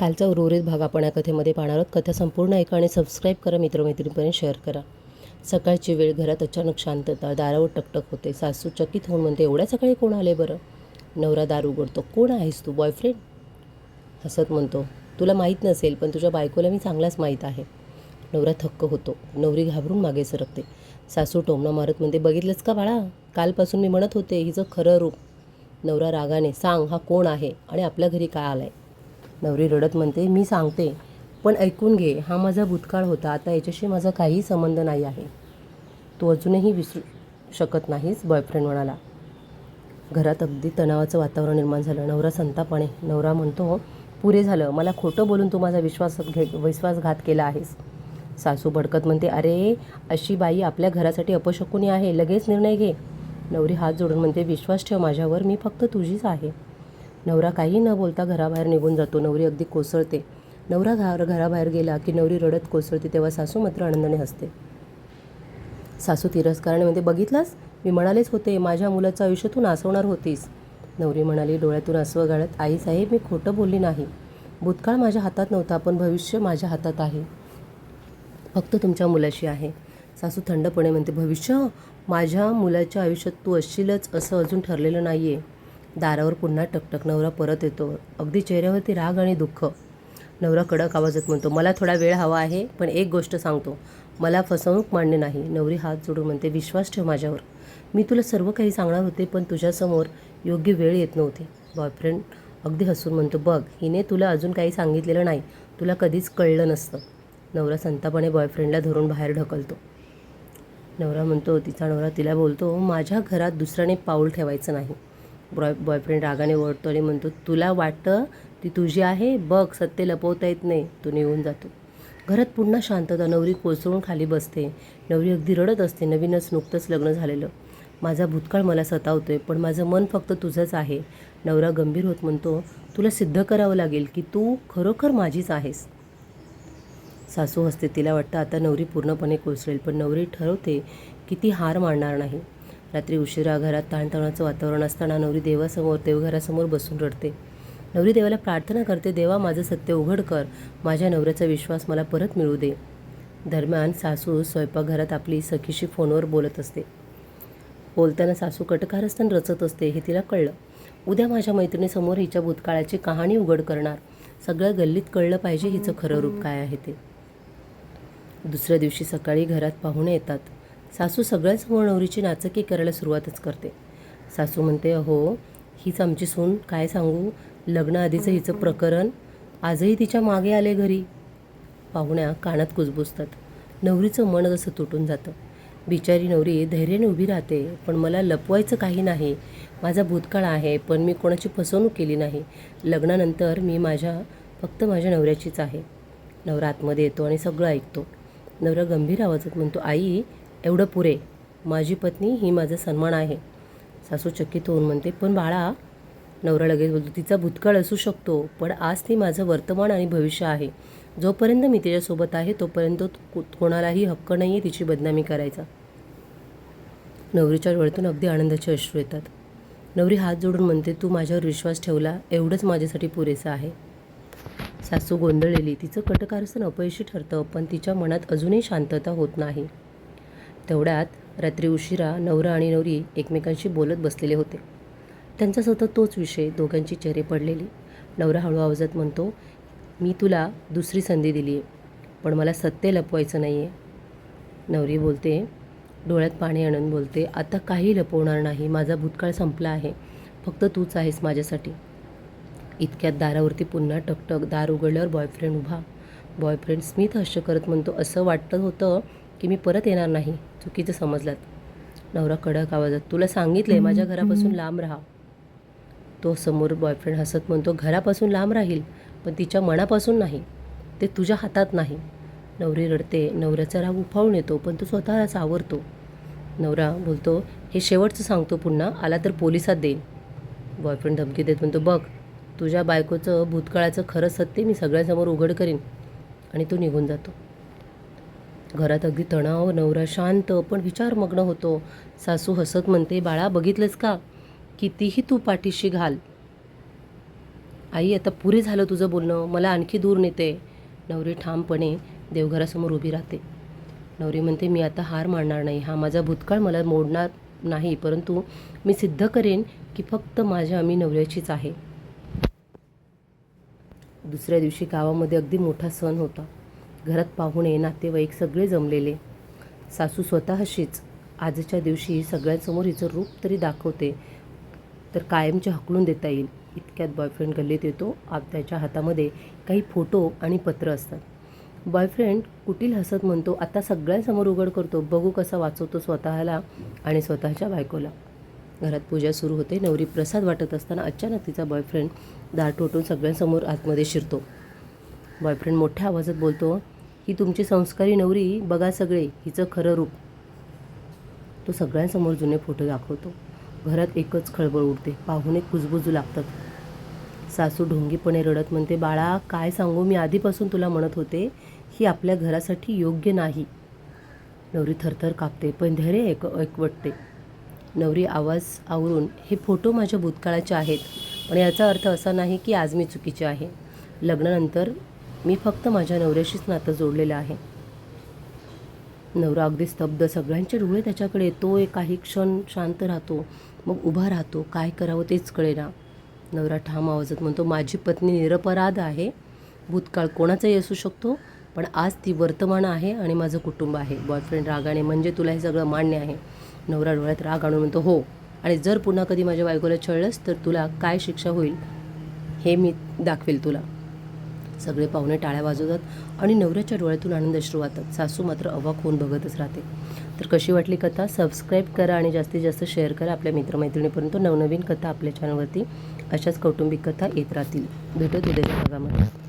कालचा उर्वरित भाग आपण या कथेमध्ये पाहणार आहोत. कथा संपूर्ण ऐका आणि सबस्क्राईब करा मित्रमैत्रिणीपर्यंत शेअर करा. सकाळची वेळ घरात अचानक शांतता दारावर टकटक होते. सासू चकित होऊन म्हणते एवढ्या सकाळी कोण आले बरं? नवरा दार उघडतो. कोण आहेस तू बॉयफ्रेंड हसत म्हणतो तुला माहीत नसेल पण तुझ्या बायकोला मी चांगलाच माहीत आहे. नवरा थक्क होतो. नवरी घाबरून मागे सरकते. सासू टोमणा मारत म्हणते बघितलंच का बाळा? कालपासून मी म्हणत होते हिचं खरं रूप. नवरा रागाने सांग हा कोण आहे? आणि आपल्या घरी काय आलाय? नवरी रडत म्हणते मी सांगते पण ऐकून घे हा माझा भूतकाळ होता आता याच्याशी माझा काहीही संबंध नाही आहे. तू अजूनही विसरू शकत नाहीस बॉयफ्रेंड म्हणाला. घरात अगदी तणावाचं वातावरण निर्माण झालं. नवरा संतापाने नवरा म्हणतो पुरे झालं. मला खोटं बोलून तू माझा विश्वास घे विश्वासघात केला आहेस. सासू भडकत म्हणते अरे अशी बाई आपल्या घरासाठी अपशकुनी आहे लगेच निर्णय घे. नवरी हात जोडून म्हणते विश्वास ठेव माझ्यावर मी फक्त तुझीच आहे. नवरा काही न बोलता घराबाहेर निघून जातो. नवरी अगदी कोसळते. नवरा घर घराबाहेर गेला की नवरी रडत कोसळते तेव्हा सासू मात्र आनंदाने हसते. सासू तिरस्काराने म्हणते बघितलास? मी म्हणालेच होते माझ्या मुलाचं आयुष्य तू नासवणार होतीस. नवरी म्हणाली डोळ्यातून आसवं गाळत आई साहेब मी खोटं बोलली नाही. भूतकाळ माझ्या हातात नव्हता पण भविष्य माझ्या हातात आहे. फक्त तुमच्या मुलाशी आहे. सासू थंडपणे म्हणते भविष्य? माझ्या मुलाच्या आयुष्यात तू असशीलच असं अजून ठरलेलं नाही आहे दारावर पुन्हा टकटक नवरा परत येतो. अगदी चेहऱ्यावरती राग आणि दुःख. नवरा कडक आवाजात म्हणतो मला थोडा वेळ हवा आहे पण एक गोष्ट सांगतो. मला फसवणूक मांडणे नाही नवरी हात जोडून म्हणते विश्वास ठेव माझ्यावर. मी तुला सर्व काही सांगणार होते पण तुझ्यासमोर योग्य वेळ येत नव्हती. बॉयफ्रेंड अगदी हसून म्हणतो बघ हिने तुला अजून काही सांगितलेलं नाही. तुला कधीच कळलं नसतं नवरा संतापाने बॉयफ्रेंडला धरून बाहेर ढकलतो. नवरा म्हणतो तिचा नवरा तिला बोलतो माझ्या घरात दुसऱ्याने पाऊल ठेवायचं नाही. बॉय बॉयफ्रेंड रागाने ओढतो आणि म्हणतो तुला वाटतं ती तुझी आहे? बघ सत्य लपवता येत नाही. तो निघून जातो. घरात पुन्हा शांतता नवरी कोसळून खाली बसते. नवरी अगदी रडत असते. नवीनच नुकतंच लग्न झालेलं. माझा भूतकाळ मला सतावतो आहे पण माझं मन फक्त तुझंच आहे. नवरा गंभीर होत म्हणतो तुला सिद्ध करावं लागेल की तू खरोखर माझीच आहेस. सासू हसते. तिला वाटतं आता नवरी पूर्णपणे कोसळेल पण नवरी ठरवते की ती हार मानणार नाही. रात्री उशिरा घरात ताणतणाचं वातावरण असताना नवरी देवासमोर देवघरासमोर बसून रडते. नवरी देवाला प्रार्थना करते देवा माझं सत्य उघड कर. माझ्या नवऱ्याचा विश्वास मला परत मिळू दे. दरम्यान सासू स्वयंपाकघरात आपली सखीशी फोनवर बोलत असते. बोलताना सासू कटकारस्थान रचत असते हे तिला कळलं. उद्या माझ्या मैत्रिणीसमोर हिच्या भूतकाळाची कहाणी उघड करणार. सगळ्या गल्लीत कळलं पाहिजे हिचं खरं रूप काय आहे ते. दुसऱ्या दिवशी सकाळी घरात पाहुणे येतात. सासू सगळ्यासमोर नवरीची नाचकी करायला सुरुवातच करते. सासू म्हणते अहो हीच आमची सून. काय सांगू? लग्नाआधीचं हिचं प्रकरण. आजही तिच्यामागे आले घरी. पाहुण्या कानात कुजबुजतात. नवरीचं मन जसं तुटून जातं. बिचारी नवरी धैर्याने उभी राहते पण मला लपवायचं काही नाही. माझा भूतकाळ आहे पण मी कोणाची फसवणूक केली नाही. लग्नानंतर मी माझ्या फक्त माझ्या नवऱ्याचीच आहे. नवरा आतमध्ये येतो आणि सगळं ऐकतो. नवरा गंभीर आवाजात म्हणतो आई एवढं पुरे. माझी पत्नी ही माझा सन्मान आहे. सासू चकित होऊन म्हणते पण बाळा नवरा लगेच बोलतो तिचा भूतकाळ असू शकतो पण आज ती माझं वर्तमान आणि भविष्य आहे. जोपर्यंत मी तिच्यासोबत आहे तोपर्यंत कोणालाही हक्क नाही आहे तिची बदनामी करायचा. नवरीच्या डोळ्यातून अगदी आनंदाचे अश्रू येतात. नवरी हात जोडून म्हणते तू माझ्यावर विश्वास ठेवला एवढंच माझ्यासाठी पुरेसं आहे. सासू गोंधळलेली तिचं कटकारसन अपयशी ठरतं पण तिच्या मनात अजूनही शांतता होत नाही. तेवढ्यात रात्री उशिरा नवरा आणि नवरी एकमेकांशी बोलत बसलेले होते. त्यांचा सतत तोच विषय दोघांची चेहरे पडलेली. नवरा हळू आवाजात म्हणतो मी तुला दुसरी संधी दिली आहे पण मला सत्य लपवायचं नाही आहे नवरी बोलते डोळ्यात पाणी आणून बोलते आता काही लपवणार नाही माझा भूतकाळ संपला आहे फक्त तूच आहेस माझ्यासाठी. इतक्यात दारावरती पुन्हा टकटक दार उघडल्यावर बॉयफ्रेंड उभा. बॉयफ्रेंड स्मित हास्य करत म्हणतो असं वाटतं होतं की मी परत येणार नाही. चुकीचं समजलात. नवरा कडक आवाजात तुला सांगितलंय माझ्या घरापासून लांब राहा. तो समोर बॉयफ्रेंड हसत म्हणतो घरापासून लांब राहील पण तिच्या मनापासून नाही. ते तुझ्या हातात नाही. नवरी रडते नवऱ्याचा राग उफाळून येतो पण तो स्वतःला सावरतो नवरा बोलतो हे शेवटचं सांगतो पुन्हा आला तर पोलिसात देईन. बॉयफ्रेंड धमकी देत म्हणतो बघ तुझ्या बायकोचं भूतकाळाचं खरं सत्य मी सगळ्यांसमोर उघड करीन. आणि तो निघून जातो. घरात अगदी तणाव नवरा शांत पण विचारमग्न होतो. सासू हसत म्हणते बाळा बघितलंस का? कितीही तू पाठीशी घाल. आई आता पुरे झालं तुझं बोलणं. मला आणखी दूर नेते. नवरी ठामपणे देवघरासमोर उभी राहते. नवरी म्हणते मी आता हार मानणार नाही. हा माझा भूतकाळ मला मोडणार नाही. परंतु मी सिद्ध करेन की फक्त माझ्या आम्ही नवऱ्याचीच आहे. दुसऱ्या दिवशी गावामध्ये अगदी मोठा सण होता. घरात पाहुणे नातेवाईक सगळे जमलेले. सासू स्वतःशीच. आजच्या दिवशी सगळ्यांसमोर हिचं रूप तरी दाखवते. तर कायमचे हकलून देता येईल. इतक्यात बॉयफ्रेंड गल्लीत येतो. आप त्याच्या हातामध्ये काही फोटो आणि पत्र असतात. बॉयफ्रेंड कुटील हसत म्हणतो आता सगळ्यांसमोर उघड करतो. बघू कसा वाचवतो स्वतःला आणि स्वतःच्या बायकोला. घरात पूजा सुरू होते. नवरी प्रसाद वाटत असताना अचानक तिचा बॉयफ्रेंड दार टोटून सगळ्यांसमोर आतमध्ये शिरतो. बॉयफ्रेंड मोठ्या आवाजात बोलतो ही तुमची संस्कारी नवरी बघा सगळे हिचं खरं रूप. तो सगळ्यांसमोर जुने फोटो दाखवतो. घरात एकच खळबळ उडते. पाहुणे कुजबुजू लागतात. सासू ढोंगीपणे रडत म्हणते बाळा काय सांगू? मी आधीपासून तुला म्हणत होते ही आपल्या घरासाठी योग्य नाही. नवरी थरथर कापते पण धैर्य एक एकवटते. नवरी आवाज आवरून हे फोटो माझ्या भूतकाळाचे आहेत पण याचा अर्थ असा नाही की आज मी चुकीचे आहे. लग्नानंतर मी फक्त माझ्या नवऱ्याशीच नातं जोडलेलं आहे. नवरा अगदी स्तब्ध सगळ्यांचे डोळे त्याच्याकडे तो एक काही क्षण शांत राहतो मग उभा राहतो काय करावं तेच कळेना. नवरा ठाम आवाजात म्हणतो माझी पत्नी निरपराध आहे. भूतकाळ कोणाचाही असू शकतो पण आज ती वर्तमान आहे आणि माझं कुटुंब आहे. बॉयफ्रेंड रागाने म्हणजे तुला हे सगळं मान्य आहे. नवरा डोळ्यात राग आणून म्हणतो हो आणि जर पुन्हा कधी माझ्या बायकोला छळलंस तर तुला काय शिक्षा होईल हे मी दाखवेल तुला. सगळे पाहुणे टाळ्या वाजवतात आणि नवऱ्याच्या डोळ्यातून आनंद अश्रू वाहतात सासू मात्र अवाक होऊन बघतच राहते. तर कशी वाटली कथा? सबस्क्राईब करा आणि जास्तीत जास्त शेअर करा आपल्या मित्रमैत्रिणीपर्यंत नवनवीन कथा आपल्या चॅनलवरती अशाच कौटुंबिक कथा येत राहतील. भेटत उद्याच्या भागामध्ये.